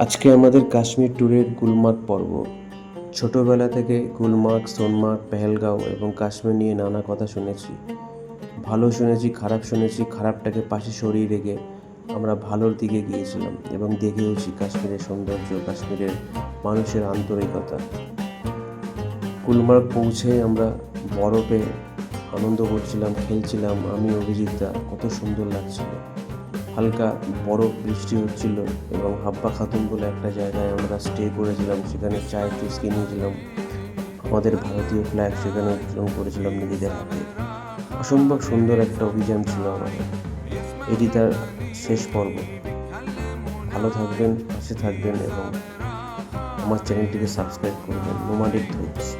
আজকে আমাদের কাশ্মীর ট্যুরের গুলমার্গ পর্ব। ছোটবেলা থেকে গুলমার্গ, সোনমার্গ, পেহেলগাঁও এবং কাশ্মীর নিয়ে নানা কথা শুনেছি। ভালো শুনেছি, খারাপ শুনেছি, খারাপটাকে পাশে সরিয়ে রেখে আমরা ভালোর দিকে গিয়েছিলাম এবং দেখেওছি কাশ্মীরের সৌন্দর্য, কাশ্মীরের মানুষের আন্তরিকতা। গুলমার্গ পৌঁছে আমরা বরফে আনন্দ করছিলাম, খেলছিলাম। আমি অভিজিৎদা কত সুন্দর লাগছিল। হালকা বরফ বৃষ্টি হচ্ছিল এবং হাব্বা খাতুন বলে একটা জায়গায় আমরা স্টে করেছিলাম, সেখানে চায়ের চুস্কি নিয়েছিলাম। আমাদের ভারতীয় ফ্ল্যাগ সেখানে উত্তোলন করেছিলাম নিজেদের হাতে। অসম্ভব সুন্দর একটা অভিযান ছিল আমাদের। এটি তার শেষ পর্ব। ভালো থাকবেন, পাশে থাকবেন এবং আমার চ্যানেলটিকে সাবস্ক্রাইব করবেন। নোমাডিক ধৈর্য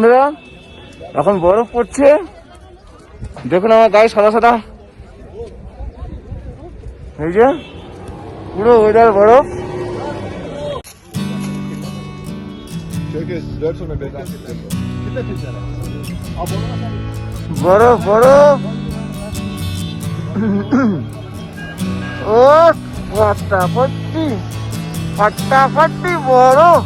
বন্ধুরা, এখন বরফ পড়ছে। দেখুন আমার গায়ে সাদা সাদা। এই যে, পুরো ওয়েদার বরফ। বরফ বরফ। ও, ফাটাফাটি ফাটাফাটি বরফ।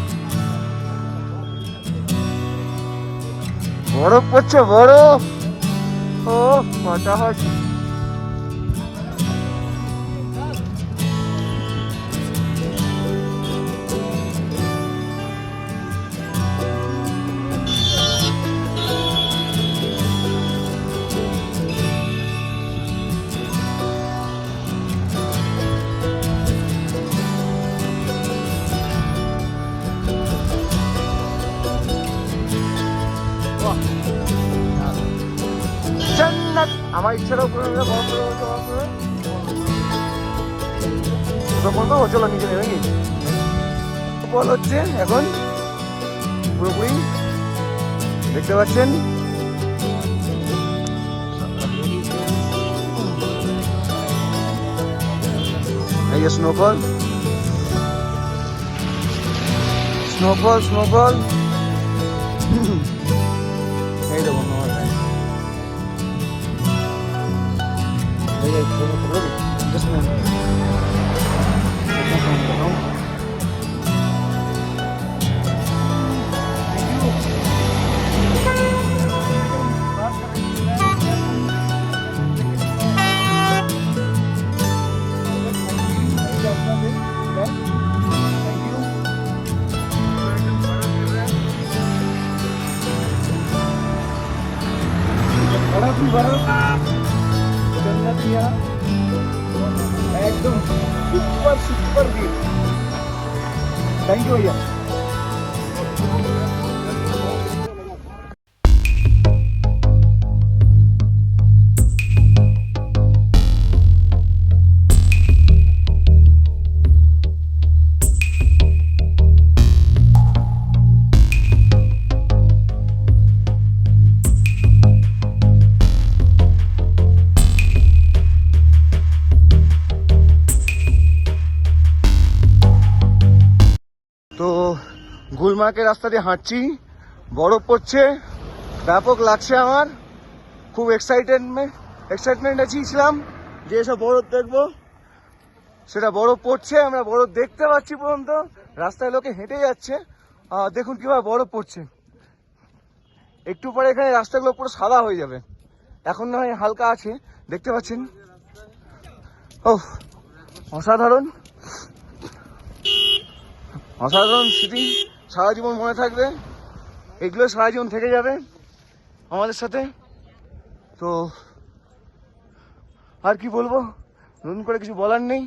বরফ পড়ছে বরফ ও ফাটাফাটি যাক আমার ইচ্ছাটাও পূরণ হলো পড়ে হচ্ছে বরফ পড়ে তখন চলো নিচে নেবে নাকি বল হচ্ছে এখন পুরোপুরি। দেখতে পাচ্ছেন? এই যে স্নোফল স্নোফল স্নোফল এই the road. This one. Thank you. A minute. একদম super super gift thank you ভাইয়া গুলমার্গের রাস্তা দিয়ে হাঁটছি, বরফ পড়ছে, ব্যাপক লাগছে আমার। খুব এক্সাইটেডমেন্ট এক্সাইটমেন্ট ছিলাম, যে এসব বরফ দেখব। সেটা বরফ পড়ছে, আমরা বরফ দেখতে পাচ্ছি পর্যন্ত। রাস্তায় লোকে হেঁটে যাচ্ছে। আর দেখুন কীভাবে বরফ পড়ছে। একটু পরে এখানে রাস্তাগুলো পুরো সাদা হয়ে যাবে। এখন না হয় হালকা আছে, দেখতে পাচ্ছেন? ও অসাধারণ। অসাধারণ স্মৃতি সারা জীবন মনে থাকবে? এগুলো সারা জীবন থেকে যাবে আমাদের সাথে? তো আর কি বলব? নতুন করে কিছু বলার নেই।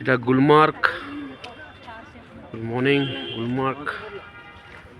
এটা গুলমার্গ। Good morning Gulmarg.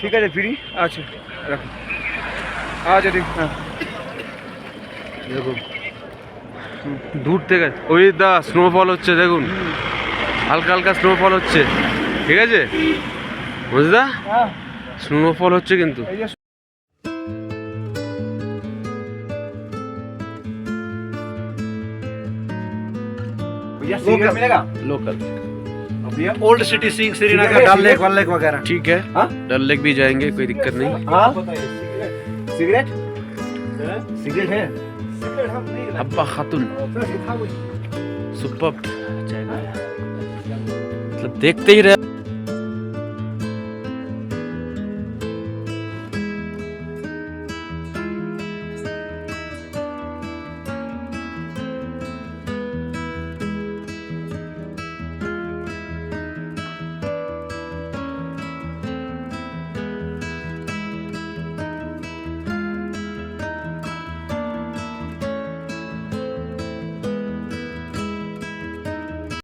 ঠিক আছে ফ্রি? আচ্ছা রাখো। আচ্ছা ঠিক হ্যাঁ। দেখুন। দূর থেকে ওই দা স্নোফল হচ্ছে দেখুন। হালকা হালকা স্নোফল হচ্ছে। ঠিক আছে? বুঝদা হ্যাঁ। স্নোফল হচ্ছে কিন্তু। এই local old city Singh Srinagar Dal lake one lake वगैरह। ठीक है। हाँ? डल लेक भी जाएँगे कोई दिक्कत नहीं। हाँ? सिगरेट सिगरेट है? अब्बा खातून। सुपर। जाएगा मतलब देखते ही रह।